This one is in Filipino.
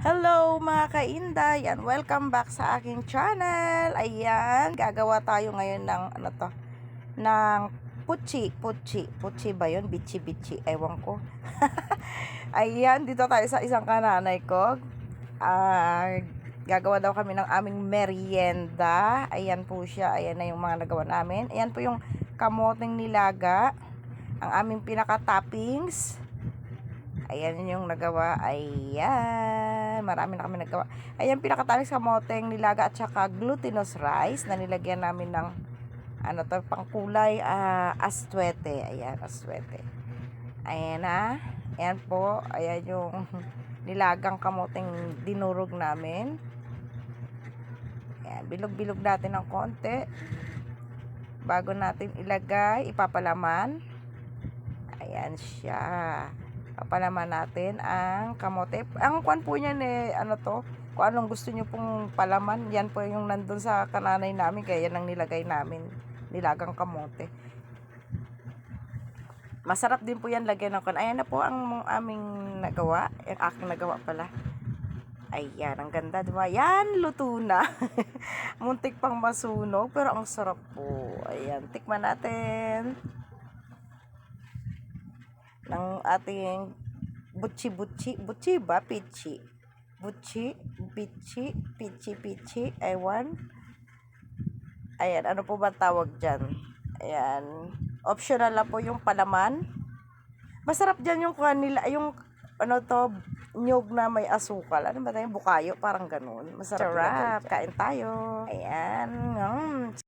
Hello mga kainday and welcome back sa aking channel. Ayan, gagawa tayo ngayon ng ano to, ng puchi, puchi. Puchi ba yun? Bichi, bichi. Ewan ko. Ayan, dito tayo sa isang kananay ko. Ah, gagawa daw kami ng aming merienda. Ayan po siya. Ayan na yung mga nagawa namin. Ayan po yung kamoteng nilaga. Ang aming pinaka-toppings. Ayan yung nagawa. Ayan. Marami na kami nagawa. Ayan pinakatamis sa moteng nilaga at saka glutinous rice na nilagyan namin ng ano to, pangkulay ah, aswete. Ayan, aswete. Ayan na. Ayan po. Ayan yung nilagang kamoteng dinurog namin. Ayan, bilog-bilog natin ng konti. Bago natin ilagay, ipapalaman. Ayan siya papalaman natin ang kamote. Ang kwan po niyan eh, ano to, kung anong gusto niyo pong palaman, yan po yung nandun sa kananay namin, kaya yan ang nilagay namin, nilagang kamote. Masarap din po yan lagyan ng kwan. Ayan na po ang aming nagawa, yung aking nagawa pala. Ayan, ang ganda, di ba? Yan, luto na. Muntik pang masunog, pero ang sarap po. Ayan, tikman natin ng ating butchi-butchi. Butchi ba? Pichi. Butchi, pichi, pichi, pichi. Ewan. Ayan, ano po ba tawag dyan? Ayan. Optional lang po yung palaman. Masarap dyan yung kanila, yung ano to, nyog na may asukal. Ano ba tayo? Bukayo, parang ganun. Masarap. Sarap. Kain tayo. Ayan. Mm.